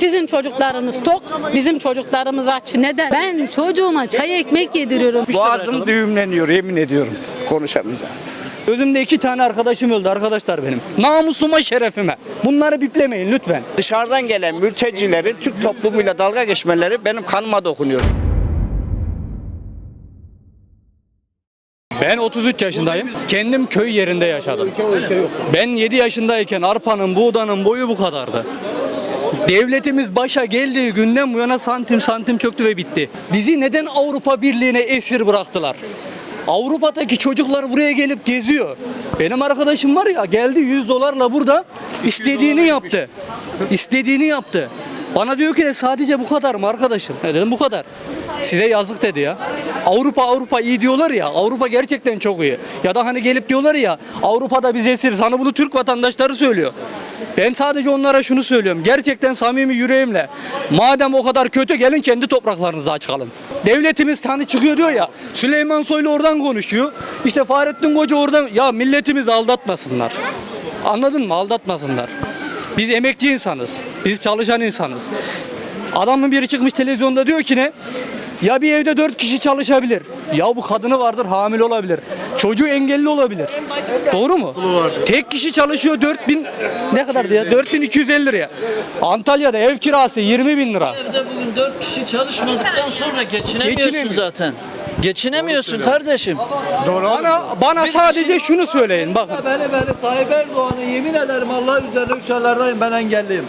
Sizin çocuklarınız tok, bizim çocuklarımız aç. Neden? Ben çocuğuma çay ekmek yediriyorum. Boğazım düğümleniyor yemin ediyorum konuşamayacağım. Gözümde iki tane arkadaşım öldü arkadaşlar benim. Namusuma şerefime. Bunları biplemeyin lütfen. Dışarıdan gelen mültecilerin Türk toplumuyla dalga geçmeleri benim kanıma dokunuyor. Ben 33 yaşındayım. Kendim köy yerinde yaşadım. Ben 7 yaşındayken arpanın, buğdanın boyu bu kadardı. Devletimiz başa geldiği günden bu yana santim santim çöktü ve bitti. Bizi neden Avrupa Birliği'ne esir bıraktılar? Avrupa'daki çocuklar buraya gelip geziyor. Benim arkadaşım var ya geldi 100 dolarla burada istediğini yaptı. İstediğini yaptı. Bana diyor ki "E, sadece bu kadar mı arkadaşım? Ne dedim bu kadar. Size yazık dedi ya. Avrupa Avrupa iyi diyorlar ya. Avrupa gerçekten çok iyi. Ya da hani gelip diyorlar ya Avrupa'da biz esir. Sana bunu Türk vatandaşları söylüyor. Ben sadece onlara şunu söylüyorum. Gerçekten samimi yüreğimle. Madem o kadar kötü gelin kendi topraklarınıza çıkalım. Devletimiz hani çıkıyor diyor ya. Süleyman Soylu oradan konuşuyor. İşte Fahrettin Koca oradan. Ya milletimizi aldatmasınlar. Anladın mı? Aldatmasınlar. Biz emekçi insanız. Biz çalışan insanız. Adamın biri çıkmış televizyonda diyor ki ne? Ya bir evde dört kişi çalışabilir. Ya bu kadını vardır hamile olabilir. Çocuğu engelli olabilir. Doğru mu? Tek kişi çalışıyor 4000 ne kadar ya? 4250 liraya. Antalya'da ev kirası 20 bin lira. Evde bugün dört kişi çalışmadıktan sonra geçinemiyorsun Geçinemiyor. zaten. Geçinemiyorsun kardeşim. Bana bana sadece şunu söyleyin bakın. Beni beni Tayyip Erdoğan'ı yemin ederim Allah üzerine üç ben engelliyim.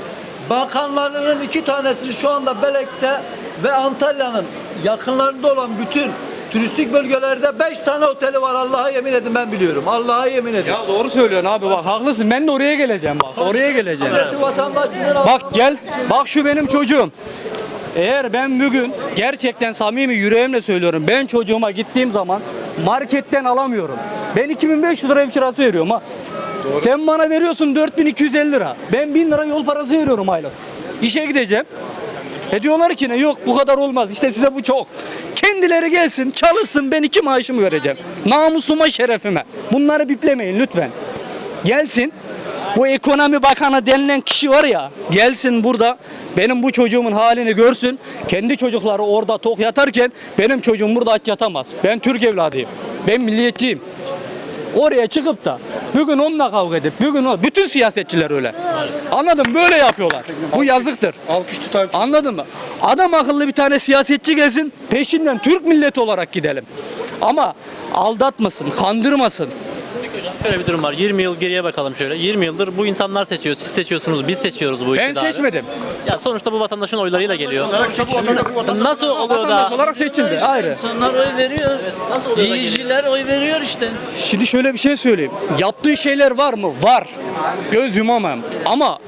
Bakanlarının iki tanesi şu anda Belek'te ve Antalya'nın yakınlarında olan bütün turistik bölgelerde beş tane oteli var Allah'a yemin edin ben biliyorum. Allah'a yemin edin. Ya doğru söylüyorsun abi bak haklısın. Ben de oraya geleceğim bak. Oraya geleceğim. Vatandaşının Bak gel. Bak şu benim çocuğum. Eğer ben bugün gerçekten samimi yüreğimle söylüyorum. Ben çocuğuma gittiğim zaman marketten alamıyorum. Ben 2500 lira ev kirası veriyorum ha. Sen bana veriyorsun 4250 lira. Ben 1000 lira yol parası veriyorum aylık. İşe gideceğim. E diyorlar ki ne yok bu kadar olmaz. İşte size bu çok. Kendileri gelsin çalışsın ben iki maaşımı vereceğim. Namusuma şerefime. Bunları biplemeyin lütfen. Gelsin bu ekonomi bakanı denilen kişi var ya gelsin burada benim bu çocuğumun halini görsün. Kendi çocukları orada tok yatarken benim çocuğum burada aç yatamaz. Ben Türk evladıyım. Ben milliyetçiyim. Oraya çıkıp da bugün onunla kavga edip bugün o bütün siyasetçiler öyle. Anladın mı? Böyle yapıyorlar. Bu yazıktır. Alkış tutan Anladın mı? Adam akıllı bir tane siyasetçi gelsin peşinden Türk milleti olarak gidelim. Ama aldatmasın, kandırmasın. Şöyle bir durum var. 20 yıl geriye bakalım şöyle. 20 yıldır bu insanlar seçiyor. Siz seçiyorsunuz, biz seçiyoruz bu Ben iktidarı. seçmedim. Ya sonuçta bu vatandaşın oylarıyla geliyor. Nasıl oluyor Vatandaş da olarak seçildi. Ayrı. İnsanlar oy veriyor. Yiyiciler oy veriyor işte. Şimdi şöyle bir şey söyleyeyim. Yaptığı şeyler var mı? Var. Göz yumamam. Ama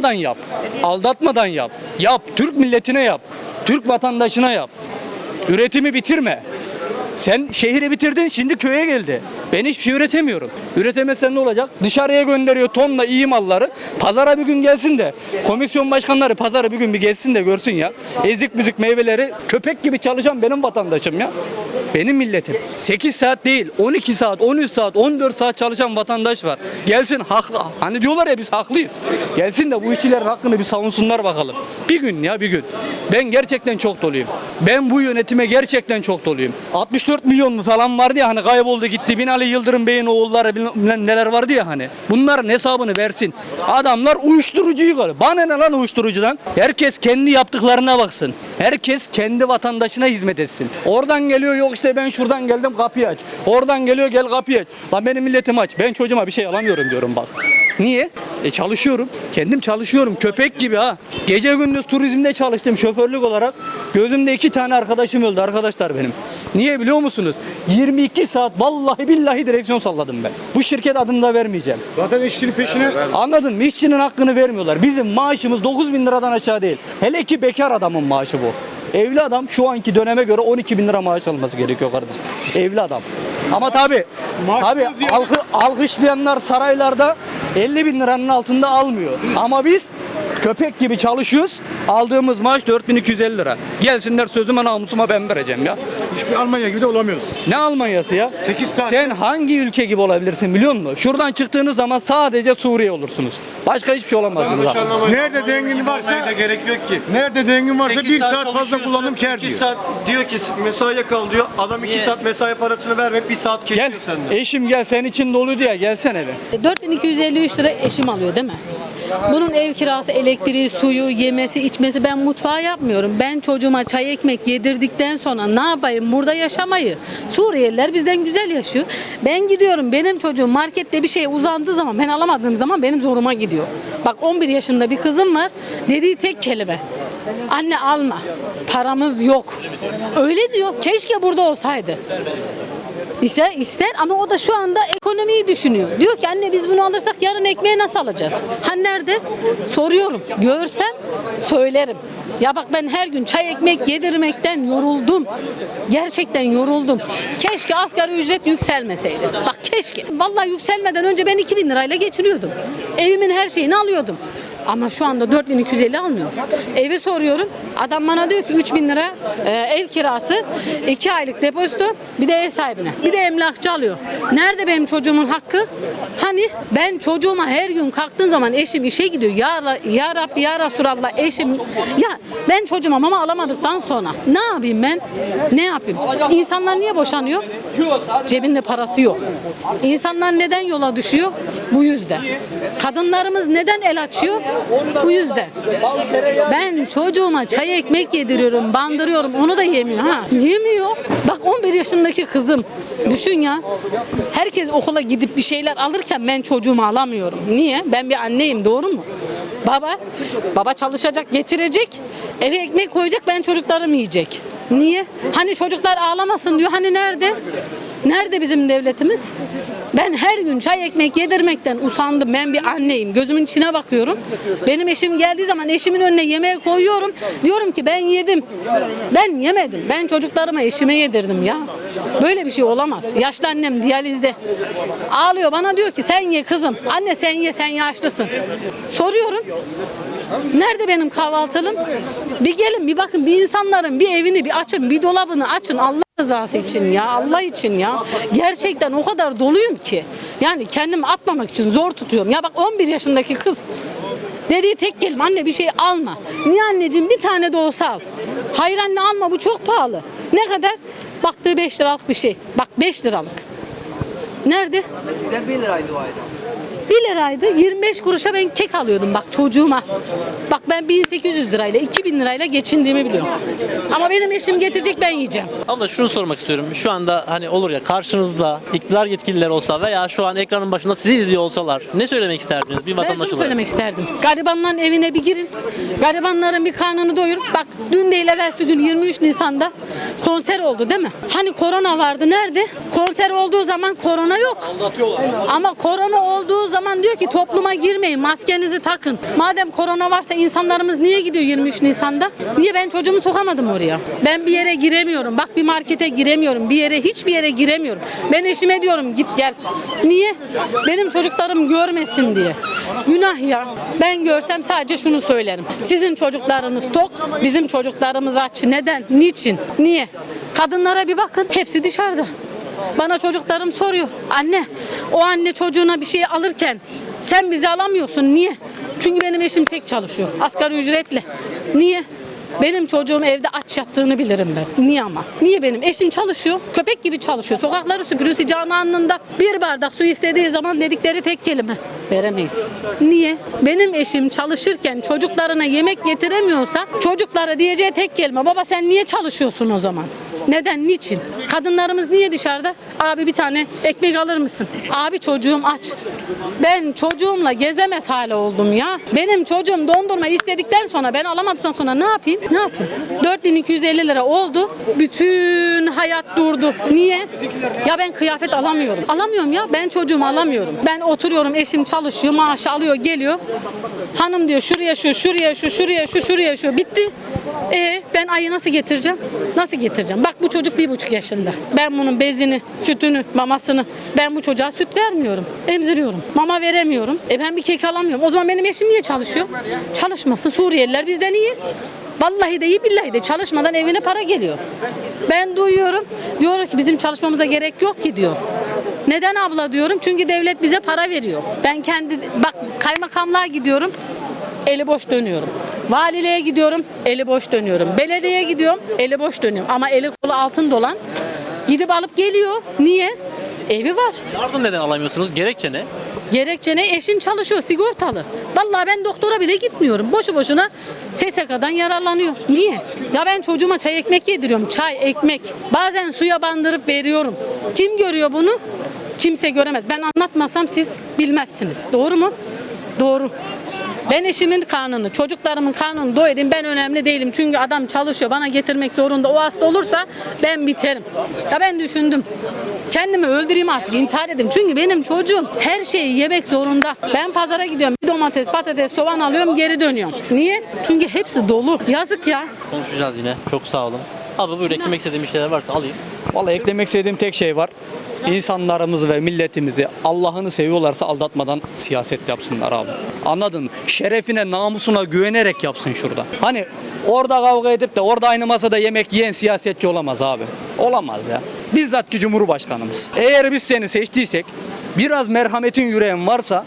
aldatmadan yap. Aldatmadan yap. Yap. Türk milletine yap. Türk vatandaşına yap. Üretimi bitirme. Sen şehri bitirdin şimdi köye geldi. Ben hiçbir şey üretemiyorum. Üretemezsen ne olacak? Dışarıya gönderiyor tonla iyi malları. Pazara bir gün gelsin de komisyon başkanları pazara bir gün bir gelsin de görsün ya. Ezik müzik meyveleri köpek gibi çalışan benim vatandaşım ya. Benim milletim. 8 saat değil 12 saat 13 saat 14 saat çalışan vatandaş var. Gelsin haklı. Hani diyorlar ya biz haklıyız. Gelsin de bu işçilerin hakkını bir savunsunlar bakalım. Bir gün ya bir gün. Ben gerçekten çok doluyum. Ben bu yönetime gerçekten çok doluyum. 64 milyon mu falan vardı ya hani kayboldu gitti. Binali Yıldırım Bey'in oğulları bilmem neler vardı ya hani. Bunların hesabını versin. Adamlar uyuşturucuyu kalıyor. Bana ne lan uyuşturucudan? Herkes kendi yaptıklarına baksın. Herkes kendi vatandaşına hizmet etsin. Oradan geliyor yok işte ben şuradan geldim kapıyı aç. Oradan geliyor gel kapıyı aç. Lan benim milletim aç. Ben çocuğuma bir şey alamıyorum diyorum bak. Niye? E çalışıyorum. Kendim çalışıyorum. Köpek gibi ha. Gece gündüz turizmde çalıştım şoförlük olarak. Gözümde iki tane arkadaşım öldü arkadaşlar benim. Niye biliyor musunuz? 22 saat vallahi billahi direksiyon salladım ben. Bu şirket adını da vermeyeceğim. Zaten işçinin peşine Anladın mı? İşçinin hakkını vermiyorlar. Bizim maaşımız 9 bin liradan aşağı değil. Hele ki bekar adamın maaşı bu. Evli adam şu anki döneme göre 12 bin lira maaş alması gerekiyor kardeşim. Evli adam. Ama tabi tabi alkı, alkışlayanlar saraylarda 50 bin liranın altında almıyor. Ama biz Köpek gibi çalışıyoruz. Aldığımız maaş 4250 lira. Gelsinler sözüme namusuma ben vereceğim ya. Hiçbir Almanya gibi de olamıyoruz. Ne Almanya'sı ya? Sekiz saat. Sen hangi ülke gibi olabilirsin biliyor musun? Şuradan çıktığınız zaman sadece Suriye olursunuz. Başka hiçbir şey olamazsınız. ha. Nerede zengin varsa da gerek yok ki. nerede zengin varsa Sekiz bir saat fazla kullanım iki diyor. saat diyor ki mesaiye kal diyor. Adam iki saat mesai parasını vermeyip bir saat Gel kesiyor senden. eşim gel senin için dolu diye gelsene be. 4253 lira eşim alıyor değil mi? Bunun ev kirası, elektriği, suyu, yemesi, içmesi ben mutfağı yapmıyorum. Ben çocuğuma çay ekmek yedirdikten sonra ne yapayım burada yaşamayı? Suriyeliler bizden güzel yaşıyor. Ben gidiyorum benim çocuğum markette bir şey uzandığı zaman ben alamadığım zaman benim zoruma gidiyor. Bak 11 yaşında bir kızım var dediği tek kelime. Anne alma. Paramız yok. Öyle diyor. Keşke burada olsaydı. İster, ister ama o da şu anda ekonomiyi düşünüyor. Diyor ki anne biz bunu alırsak yarın ekmeği nasıl alacağız? Ha nerede? Soruyorum. Görsem söylerim. Ya bak ben her gün çay ekmek yedirmekten yoruldum. Gerçekten yoruldum. Keşke asgari ücret yükselmeseydi. Bak keşke. Vallahi yükselmeden önce ben 2000 lirayla geçiniyordum. Evimin her şeyini alıyordum. Ama şu anda 4250 almıyor. Evi soruyorum. Adam bana diyor ki 3000 lira e, ev kirası, 2 aylık depozito, bir de ev sahibine. Bir de emlakçı alıyor. Nerede benim çocuğumun hakkı? Hani ben çocuğuma her gün kalktığım zaman eşim işe gidiyor. Ya, ya Rabbi ya Resulallah eşim. Ya ben çocuğuma mama alamadıktan sonra ne yapayım ben? Ne yapayım? İnsanlar niye boşanıyor? Cebinde parası yok. İnsanlar neden yola düşüyor? Bu yüzden. Kadınlarımız neden el açıyor? Bu yüzden. Ben çocuğuma çay ekmek yediriyorum, bandırıyorum. Onu da yemiyor ha. Yemiyor. Bak 11 yaşındaki kızım. Düşün ya. Herkes okula gidip bir şeyler alırken ben çocuğumu alamıyorum. Niye? Ben bir anneyim doğru mu? Baba, baba çalışacak, getirecek. Eve ekmek koyacak, ben çocuklarım yiyecek. Niye? Hani çocuklar ağlamasın diyor. Hani nerede? Nerede bizim devletimiz? Ben her gün çay ekmek yedirmekten usandım. Ben bir anneyim. Gözümün içine bakıyorum. Benim eşim geldiği zaman eşimin önüne yemeği koyuyorum. Diyorum ki ben yedim. Ben yemedim. Ben çocuklarıma eşime yedirdim ya. Böyle bir şey olamaz. Yaşlı annem diyalizde. Ağlıyor bana diyor ki sen ye kızım. Anne sen ye sen yaşlısın. Soruyorum. Nerede benim kahvaltılım? Bir gelin bir bakın bir insanların bir evini bir açın bir dolabını açın Allah rızası için ya Allah için ya. Gerçekten o kadar doluyum ki. Yani kendimi atmamak için zor tutuyorum. Ya bak 11 yaşındaki kız dediği tek kelime anne bir şey alma. Niye anneciğim bir tane de olsa al. Hayır anne alma bu çok pahalı. Ne kadar? Baktığı 5 liralık bir şey. Bak 5 liralık. Nerede? Eskiden 1 liraydı o ayda. 1 liraydı 25 kuruşa ben kek alıyordum bak çocuğuma. Bak ben 1800 lirayla 2000 lirayla geçindiğimi biliyorum. Ama benim eşim getirecek ben yiyeceğim. Abla şunu sormak istiyorum. Şu anda hani olur ya karşınızda iktidar yetkililer olsa veya şu an ekranın başında sizi izliyor olsalar ne söylemek isterdiniz bir Ben vatandaş şunu olarak? söylemek isterdim. Garibanların evine bir girin. Garibanların bir karnını doyurun. Bak dün değil evvelsi gün 23 Nisan'da konser oldu değil mi? Hani korona vardı nerede? Konser olduğu zaman korona yok. Ama korona olduğu zaman diyor ki topluma girmeyin maskenizi takın. Madem korona varsa insanlarımız niye gidiyor 23 Nisan'da? Niye ben çocuğumu sokamadım oraya? Ben bir yere giremiyorum. Bak bir markete giremiyorum. Bir yere hiçbir yere giremiyorum. Ben eşime diyorum git gel. Niye? Benim çocuklarım görmesin diye. Günah ya. Ben görsem sadece şunu söylerim. Sizin çocuklarınız tok, bizim çocuklarımız aç. Neden? Niçin? Niye? Kadınlara bir bakın. Hepsi dışarıda. Bana çocuklarım soruyor. Anne, o anne çocuğuna bir şey alırken sen bizi alamıyorsun. Niye? Çünkü benim eşim tek çalışıyor. Asgari ücretle. Niye? Benim çocuğum evde aç yattığını bilirim ben. Niye ama? Niye benim? Eşim çalışıyor. Köpek gibi çalışıyor. Sokakları süpürüyor. Sıcağın anında bir bardak su istediği zaman dedikleri tek kelime. Veremeyiz. Niye? Benim eşim çalışırken çocuklarına yemek getiremiyorsa çocuklara diyeceği tek kelime. Baba sen niye çalışıyorsun o zaman? Neden? Niçin? Kadınlarımız niye dışarıda? Abi bir tane ekmek alır mısın? Abi çocuğum aç. Ben çocuğumla gezemez hale oldum ya. Benim çocuğum dondurma istedikten sonra ben alamadıktan sonra ne yapayım? Ne yapayım? 4250 lira oldu. Bütün hayat durdu. Niye? Ya ben kıyafet alamıyorum. Alamıyorum ya. Ben çocuğumu alamıyorum. Ben oturuyorum eşim çalışıyor maaşı alıyor geliyor. Hanım diyor şuraya şu şuraya şu şuraya şu şuraya şu bitti. E ben ayı nasıl getireceğim? Nasıl getireceğim? Bak bu çocuk bir buçuk yaşında. Ben bunun bezini, sütünü, mamasını. Ben bu çocuğa süt vermiyorum. Emziriyorum. Mama veremiyorum. E ben bir kek alamıyorum. O zaman benim eşim niye çalışıyor? Çalışmasın. Suriyeliler bizden iyi. Vallahi de iyi billahi de çalışmadan evine para geliyor. Ben duyuyorum. Diyor ki bizim çalışmamıza gerek yok ki diyor. Neden abla diyorum? Çünkü devlet bize para veriyor. Ben kendi bak kaymakamlığa gidiyorum. Eli boş dönüyorum. Valiliğe gidiyorum, eli boş dönüyorum. Belediyeye gidiyorum, eli boş dönüyorum. Ama eli kolu altın dolan gidip alıp geliyor. Niye? Evi var. Yardım neden alamıyorsunuz? Gerekçe ne? Gerekçe ne? Eşin çalışıyor, sigortalı. Vallahi ben doktora bile gitmiyorum. Boşu boşuna SSK'dan yararlanıyor. Niye? Ya ben çocuğuma çay ekmek yediriyorum. Çay, ekmek. Bazen suya bandırıp veriyorum. Kim görüyor bunu? Kimse göremez. Ben anlatmasam siz bilmezsiniz. Doğru mu? Doğru. Ben eşimin karnını, çocuklarımın karnını doyurayım ben önemli değilim. Çünkü adam çalışıyor bana getirmek zorunda. O hasta olursa ben biterim. Ya ben düşündüm. Kendimi öldüreyim artık intihar edeyim. Çünkü benim çocuğum her şeyi yemek zorunda. Ben pazara gidiyorum. Bir domates, patates, soğan alıyorum geri dönüyorum. Niye? Çünkü hepsi dolu. Yazık ya. Konuşacağız yine. Çok sağ olun. Abi buyur eklemek istediğim bir şeyler varsa alayım. Vallahi eklemek istediğim tek şey var. İnsanlarımızı ve milletimizi Allah'ını seviyorlarsa aldatmadan siyaset yapsınlar abi. Anladın mı? Şerefine, namusuna güvenerek yapsın şurada. Hani orada kavga edip de orada aynı masada yemek yiyen siyasetçi olamaz abi. Olamaz ya. Bizzat ki Cumhurbaşkanımız. Eğer biz seni seçtiysek biraz merhametin yüreğin varsa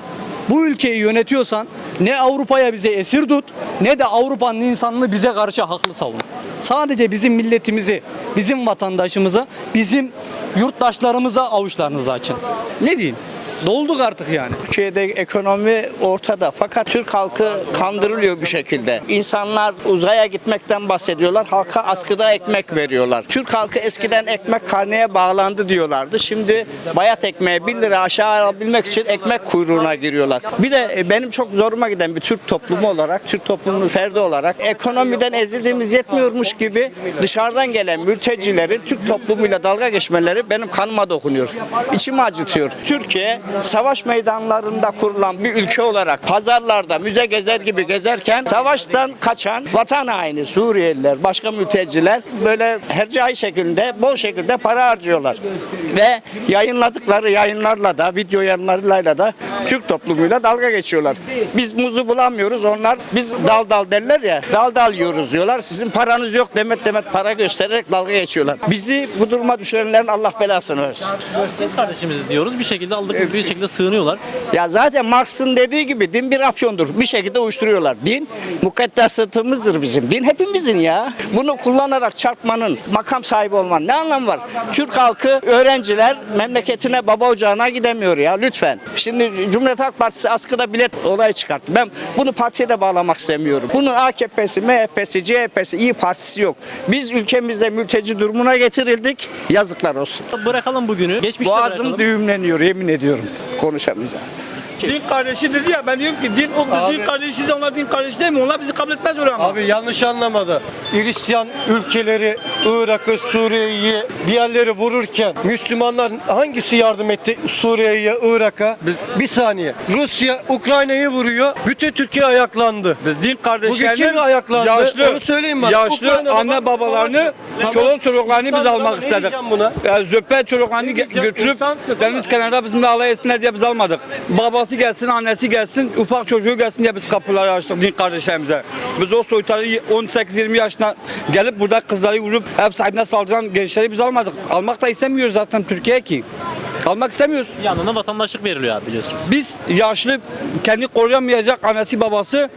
bu ülkeyi yönetiyorsan ne Avrupa'ya bize esir tut ne de Avrupa'nın insanını bize karşı haklı savun. Sadece bizim milletimizi, bizim vatandaşımıza, bizim yurttaşlarımıza avuçlarınızı açın. Ne diyeyim? Dolduk artık yani. Türkiye'de ekonomi ortada fakat Türk halkı kandırılıyor bir şekilde. İnsanlar uzaya gitmekten bahsediyorlar. Halka askıda ekmek veriyorlar. Türk halkı eskiden ekmek karneye bağlandı diyorlardı. Şimdi bayat ekmeğe 1 lira aşağı alabilmek için ekmek kuyruğuna giriyorlar. Bir de e, benim çok zoruma giden bir Türk toplumu olarak, Türk toplumunun ferdi olarak ekonomiden ezildiğimiz yetmiyormuş gibi dışarıdan gelen mültecilerin Türk toplumuyla dalga geçmeleri benim kanıma dokunuyor. İçimi acıtıyor. Türkiye savaş meydanlarında kurulan bir ülke olarak pazarlarda müze gezer gibi gezerken savaştan kaçan vatan haini Suriyeliler, başka mülteciler böyle hercai şekilde bol şekilde para harcıyorlar. Ve yayınladıkları yayınlarla da video yayınlarıyla da Türk toplumuyla dalga geçiyorlar. Biz muzu bulamıyoruz onlar biz dal dal derler ya dal dal yiyoruz diyorlar. Sizin paranız yok demet demet para göstererek dalga geçiyorlar. Bizi bu duruma düşürenlerin Allah belasını versin. Kardeşimiz diyoruz. Bir şekilde aldık bir şekilde sığınıyorlar. Ya zaten Marx'ın dediği gibi din bir afyondur. Bir şekilde uyuşturuyorlar. Din mukaddesatımızdır bizim. Din hepimizin ya. Bunu kullanarak çarpmanın, makam sahibi olmanın ne anlamı var? Türk halkı, öğrenciler memleketine, baba ocağına gidemiyor ya lütfen. Şimdi Cumhuriyet Halk Partisi askıda bilet olayı çıkarttı. Ben bunu partiye de bağlamak istemiyorum. Bunun AKP'si, MHP'si, CHP'si, İyi Partisi yok. Biz ülkemizde mülteci durumuna getirildik. Yazıklar olsun. Bırakalım bugünü. Geçmişte Boğazım bırakalım. düğümleniyor yemin ediyorum. Konuşamayacağım. Din kardeşi dedi ya ben diyorum ki din o din kardeşi de onlar din kardeşi değil mi? Onlar bizi kabul etmez oraya ama. Abi yanlış anlamadı. Hristiyan ülkeleri Irak'ı, Suriye'yi bir yerleri vururken Müslümanlar hangisi yardım etti Suriye'ye, Irak'a? Bir saniye. Rusya Ukrayna'yı vuruyor. Bütün Türkiye ayaklandı. Biz din kardeşlerinin kim ayaklandı? yaşlı, Onu söyleyin bana. yaşlı anne baba- babalarını, Tamam. çoluk çocuklarını biz almak istedik. buna? Ya zöppe çocuklarını götürüp deniz kenarında bizimle alay etsinler diye biz almadık. Babası gelsin, annesi gelsin, ufak çocuğu gelsin diye biz kapıları açtık din kardeşlerimize. Biz o soytarı 18-20 yaşına gelip burada kızları vurup ev sahibine saldıran gençleri biz almadık. Almak da istemiyoruz zaten Türkiye ki. Almak istemiyoruz. Yanına vatandaşlık veriliyor abi biliyorsunuz. Biz yaşlı kendi koruyamayacak annesi babası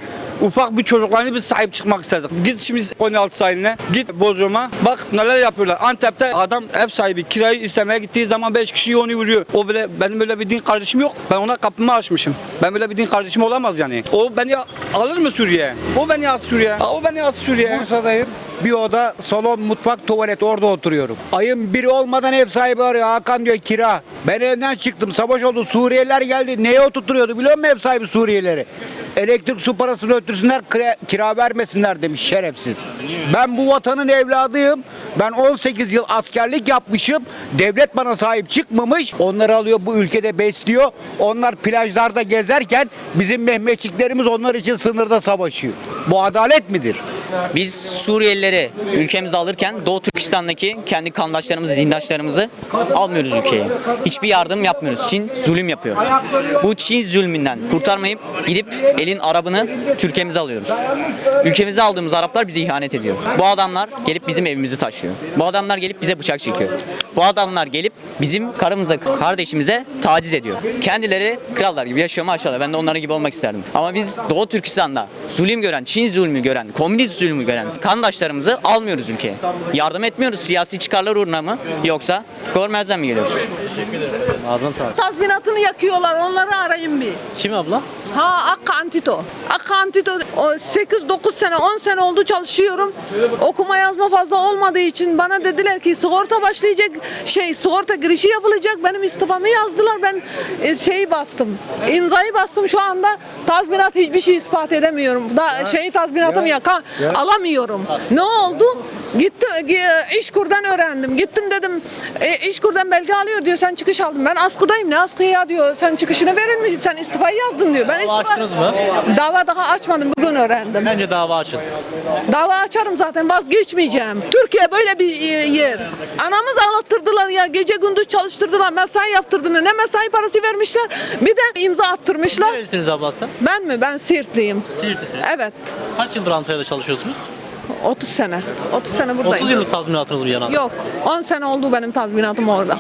ufak bir çocuklarını biz sahip çıkmak istedik. Git şimdi Konyaaltı sahiline, git Bodrum'a. Bak neler yapıyorlar. Antep'te adam ev sahibi kirayı istemeye gittiği zaman 5 kişi onu vuruyor. O böyle benim böyle bir din kardeşim yok. Ben ona kapımı açmışım. Ben böyle bir din kardeşim olamaz yani. O beni alır mı Suriye? O beni al Suriye. O beni al Suriye. Bursa'dayım. Bir oda, salon, mutfak, tuvalet orada oturuyorum. Ayın biri olmadan ev sahibi arıyor. Hakan diyor kira. Ben evden çıktım. Savaş oldu. Suriyeliler geldi. Neye oturtuyordu biliyor musun ev sahibi Suriyelileri? Elektrik su parasını ötürsünler, kira, vermesinler demiş şerefsiz. Ben bu vatanın evladıyım. Ben 18 yıl askerlik yapmışım. Devlet bana sahip çıkmamış. Onları alıyor bu ülkede besliyor. Onlar plajlarda gezerken bizim Mehmetçiklerimiz onlar için sınırda savaşıyor. Bu adalet midir? Biz Suriyelileri ülkemize alırken Doğu Türkistan Türkistan'daki kendi kandaşlarımızı, dindaşlarımızı almıyoruz ülkeye. Hiçbir yardım yapmıyoruz. Çin zulüm yapıyor. Bu Çin zulmünden kurtarmayıp gidip elin Arabını Türkiye'mize alıyoruz. Ülkemize aldığımız Araplar bize ihanet ediyor. Bu adamlar gelip bizim evimizi taşıyor. Bu adamlar gelip bize bıçak çekiyor. Bu adamlar gelip bizim karımıza, kardeşimize taciz ediyor. Kendileri krallar gibi yaşıyor maşallah. Ben de onların gibi olmak isterdim. Ama biz Doğu Türkistan'da zulüm gören, Çin zulmü gören, komünist zulmü gören kandaşlarımızı almıyoruz ülkeye. Yardım etmiyoruz siyasi çıkarlar uğruna mı yoksa görmezden mi geliyoruz? Ağzına sağlık. Tazminatını yakıyorlar. Onları arayın bir. Kim abla? Ha Akka Antito. Akka Antito 8-9 sene 10 sene oldu çalışıyorum. Okuma yazma fazla olmadığı için bana dediler ki sigorta başlayacak şey sigorta girişi yapılacak. Benim istifamı yazdılar. Ben e, şeyi bastım. imzayı bastım şu anda tazminat hiçbir şey ispat edemiyorum. Da şeyi tazminatım ya, alamıyorum. Ne oldu? Gittim e, İşkur'dan öğrendim. Gittim dedim e, İşkur'dan belge alıyor diyor. Sen çıkış aldın. Ben askıdayım. Ne askıya ya diyor. Sen çıkışını verin mi? Sen istifayı yazdın diyor. Ben Dava açtınız mı? Dava daha açmadım. Bugün öğrendim. Bence dava açın. Dava açarım zaten vazgeçmeyeceğim. Türkiye böyle bir e, yer. Anamız ağlattırdılar ya. Gece gündüz çalıştırdılar. Mesai yaptırdılar. Ne mesai parası vermişler. Bir de imza attırmışlar. Nerelisiniz abla aslında? Ben mi? Ben Siirtliyim. Siirtlisiniz. Evet. Kaç yıldır Antalya'da çalışıyorsunuz? 30 sene. 30 sene buradayım. 30 yıllık tazminatınız mı yanan? Yok. 10 sene oldu benim tazminatım orada.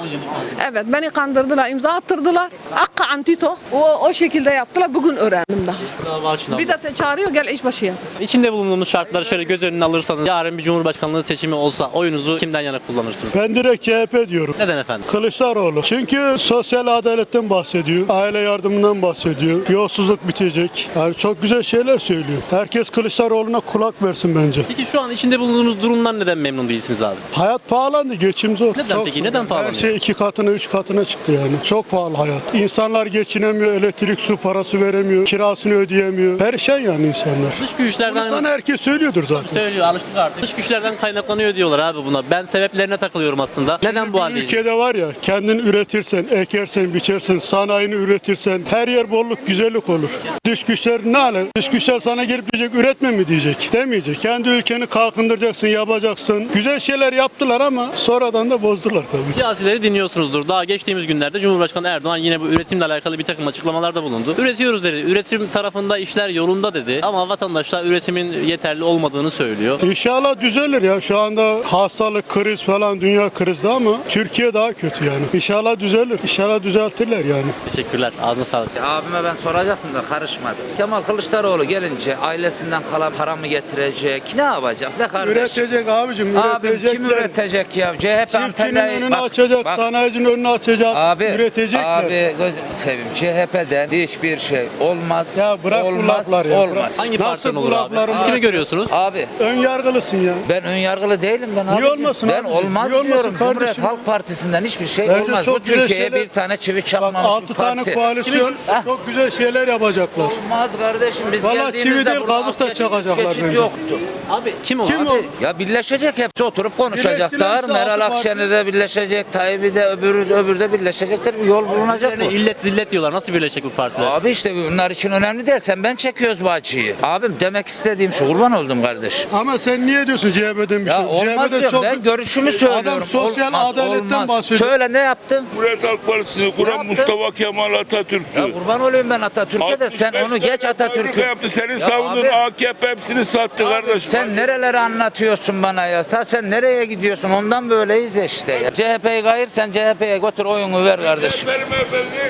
Evet beni kandırdılar, imza attırdılar. Akka antito. O, o şekilde yaptılar. Bugün öğrendim daha. Dava açın abla. Bir de çağırıyor gel işbaşı yap. İçinde bulunduğumuz şartları şöyle göz önüne alırsanız yarın bir cumhurbaşkanlığı seçimi olsa oyunuzu kimden yana kullanırsınız? Ben direkt CHP diyorum. Neden efendim? Kılıçdaroğlu. Çünkü sosyal adaletten bahsediyor. Aile yardımından bahsediyor. Yolsuzluk bitecek. Yani çok güzel şeyler söylüyor. Herkes Kılıçdaroğlu'na kulak versin bence. Peki şu an içinde bulunduğunuz durumdan neden memnun değilsiniz abi? Hayat pahalandı, geçim zor. Neden peki? Neden Her pahalanıyor? şey iki katına, üç katına çıktı yani. Çok pahalı hayat. İnsanlar geçinemiyor, elektrik, su parası veremiyor, kirasını ödeyemiyor. Perişan yani insanlar. Dış güçlerden Sana herkes söylüyordur zaten. söylüyor alıştık artık. Dış güçlerden kaynaklanıyor diyorlar abi buna. Ben sebeplerine takılıyorum aslında. Neden bu haldeyiz? ülkede var ya kendin üretirsen, ekersen, biçersen, sanayini üretirsen her yer bolluk, güzellik olur. Dış güçler ne hale? Dış güçler sana gelip diyecek üretme mi diyecek? Demeyecek. Kendi ülkeni kalkındıracaksın, yapacaksın. Güzel şeyler yaptılar ama sonradan da bozdular tabii. Siyasileri dinliyorsunuzdur. Daha geçtiğimiz günlerde Cumhurbaşkanı Erdoğan yine bu üretimle alakalı bir takım açıklamalarda bulundu. Üretiyoruz dedi. Üretim tarafında işler yolunda dedi. Ama vatandaşlar üretimin yeterli olmadığını söylüyor. İnşallah düzelir ya. Şu anda hastalık, kriz falan dünya krizde ama Türkiye daha kötü yani. İnşallah düzelir. İnşallah düzeltirler yani. Teşekkürler. Ağzına sağlık. Abime ben soracaktım da karışmadı. Kemal Kılıçdaroğlu gelince ailesinden kalan para mı getirecek? Ne yapacak? Ne kardeş? Üretecek abicim, Abim üretecek. kim üretecek ya? CHP Çiftçinin Antalya'yı önünü bak, açacak, bak. sanayicinin önünü açacak, Abi, üretecekler. abi gözünü seveyim. CHP'den hiçbir şey olmaz. Ya bırak bu olmaz, lafları ya, olmaz. bırak. Hangi Nasıl partiden bu olur abi? Siz kimi görüyorsunuz? Abi Ön yargılısın ya. ben ön yargılı değilim ben Niye abicim. olmasın Ben abicim? olmaz Niye olmasın diyorum. Cumhuriyet kardeşim? Halk Partisi'nden hiçbir şey Bence olmaz. Bu Türkiye'ye bir tane çivi Bak çakmamış 6 bir tane parti. koalisyon Heh. çok güzel şeyler yapacaklar. Olmaz kardeşim biz Vallahi geldiğimizde çivi değil, burada kazık da çakacaklar geçit yoktu. Abi kim o? Kim Abi, o? Ya birleşecek hepsi oturup konuşacaklar. Meral altı Akşener de birleşecek, Tayyip'i de öbürü, öbürü de birleşecekler. Bir yol bulunacak bu. illet zillet diyorlar. Nasıl birleşecek bu partiler? Abi işte bunlar için önemli değil. Sen ben çekiyoruz bu acıyı. Abim demek istediğim şu kurban oldum kardeşim. Ama sen niye diyorsun CHP'den bir şey? Ya olmaz diyorum. çok Ben görüşümü Adam söylüyorum. sosyal olmaz, adaletten olmaz. bahsediyor. Söyle ne yaptın? Cumhuriyet Halk Partisi'ni kuran? Mustafa Kemal Atatürk'tü. Ya kurban olayım ben Atatürk'e de sen 65 onu geç tane fabrika Atatürk'ü. yaptı. Senin Ya savunduğun abi- AKP hepsini sattı kardeşim. Sen nereleri anlatıyorsun bana ya? Sen, sen nereye gidiyorsun? Ondan böyleyiz ya işte. Ya. CHP'yi gayır sen CHP'ye götür oyunu ver kardeşim.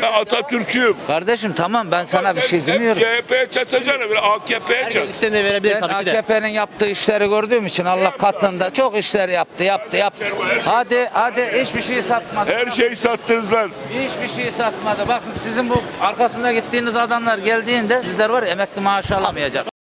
Ben Atatürkçüyüm. Kardeşim tamam ben sana bir şey demiyorum. CHP'ye çatacaksın. Bir AKP'ye çat. Herkes istediğini verebilir Ben tabii ki de. AKP'nin yaptığı işleri gördüğüm için Allah katında çok işler yaptı, yaptı, yaptı. Hadi, hadi hiçbir şey satmadı. Her şeyi sattınız lan. Hiçbir şey satmadı. Bakın sizin bu arkasında gittiğiniz adamlar geldiğinde sizler var ya emekli maaşı alamayacak.